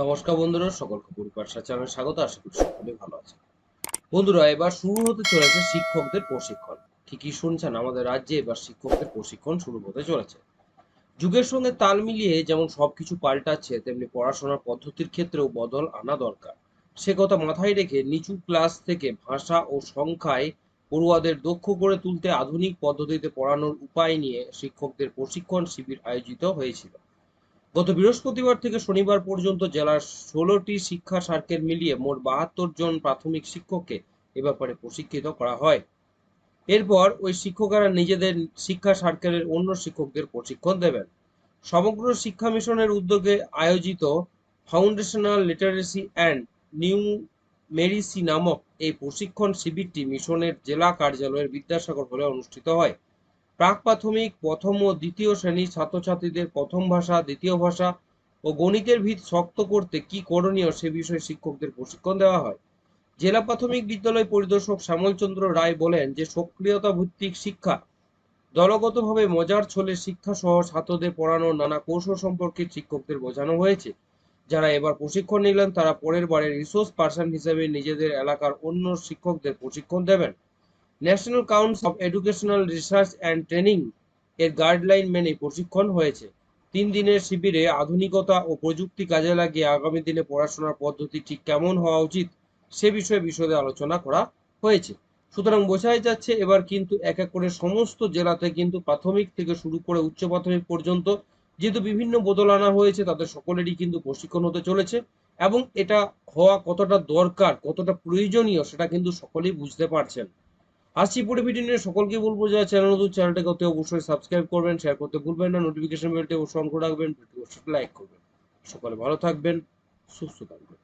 নমস্কার বন্ধুরা সকলকে পরিপার্শ্বা চ্যানেলে স্বাগত, আশা করি সকলে ভালো আছে বন্ধুরা, এবার শুরু হতে চলেছে শিক্ষকদের প্রশিক্ষণ। ঠিকই শুনছেন, আমাদের রাজ্যে এবার শিক্ষকদের প্রশিক্ষণ শুরু হতে চলেছে। যুগের সঙ্গে তাল মিলিয়ে যেমন সবকিছু পাল্টাচ্ছে, তেমনি পড়াশোনার পদ্ধতির ক্ষেত্রেও বদল আনা দরকার। সে কথা মাথায় রেখে নিচু ক্লাস থেকে ভাষা ও সংখ্যায় পড়ুয়াদের দক্ষ করে তুলতে আধুনিক পদ্ধতিতে পড়ানোর উপায় নিয়ে শিক্ষকদের প্রশিক্ষণ শিবির আয়োজিত হয়েছিল। গত বৃহস্পতিবার থেকে শনিবার পর্যন্ত জেলার ষোলোটি শিক্ষা সার্কেল মিলিয়ে মোট বাহাত্তর জন প্রাথমিক শিক্ষককে এ ব্যাপারে প্রশিক্ষিত করা হয়। এরপর ওই শিক্ষকেরা নিজেদের শিক্ষা সার্কেলের অন্য শিক্ষকদের প্রশিক্ষণ দেবেন। সমগ্র শিক্ষা মিশনের উদ্যোগে আয়োজিত foundational literacy and numeracy নামক এই প্রশিক্ষণ শিবিরটি মিশনের জেলা কার্যালয়ের বিদ্যাসাগর হলে অনুষ্ঠিত হয়। প্রাক প্রাথমিক প্রথম ও দ্বিতীয় শ্রেণির ছাত্রছাত্রীদের প্রথম ভাষা, দ্বিতীয় ভাষা ও গণিতের ভিত শক্ত করতে কি করণীয় সে বিষয়ে শিক্ষকদের প্রশিক্ষণ দেওয়া হয়। জেলা প্রাথমিক বিদ্যালয় পরিদর্শক শ্যামলচন্দ্র রায় বলেন যে, সক্রিয়তা ভিত্তিক শিক্ষা, দলগতভাবে মজার ছলে শিক্ষা সহ ছাত্রদের পড়ানোর নানা কৌশল সম্পর্কে শিক্ষকদের বোঝানো হয়েছে। যারা এবার প্রশিক্ষণ নিলেন, তারা পরের বারে রিসোর্স পার্সন হিসেবে নিজেদের এলাকার অন্য শিক্ষকদের প্রশিক্ষণ দেবেন। National Council of Educational Research and Training এর গাইডলাইন মেনে প্রশিক্ষণ হয়েছে। তিন দিনের শিবিরে আধুনিকতা ও প্রযুক্তি কাজে লাগিয়ে আগামী দিনে পড়াশোনার পদ্ধতি ঠিক কেমন হওয়া উচিত সে বিষয়ে বিশদে আলোচনা করা হয়েছে। সুতরাং বোঝাই যাচ্ছে এবার কিন্তু এক এক করে সমস্ত জেলাতে কিন্তু প্রাথমিক থেকে শুরু করে উচ্চ প্রাথমিক পর্যন্ত যেহেতু বিভিন্ন বদল আনা হয়েছে, তাদের সকলেরই কিন্তু প্রশিক্ষণ হতে চলেছে এবং এটা হওয়া কতটা দরকার, কতটা প্রয়োজনীয় সেটা কিন্তু সকলেই বুঝতে পারছেন। আসছি পরে ভিডিও নিয়ে। সকলকে বলব যারা চ্যানেল নতুন চ্যানেলটাকে অতি অবশ্যই সাবস্ক্রাইব করবেন শেয়ার করতে ভুলবেন না নোটিফিকেশন বেলটি অবশ্যই অন করে রাখবেন ভিডিও লাইক করবেন। সকলে ভালো থাকবেন, সুস্থ থাকবেন।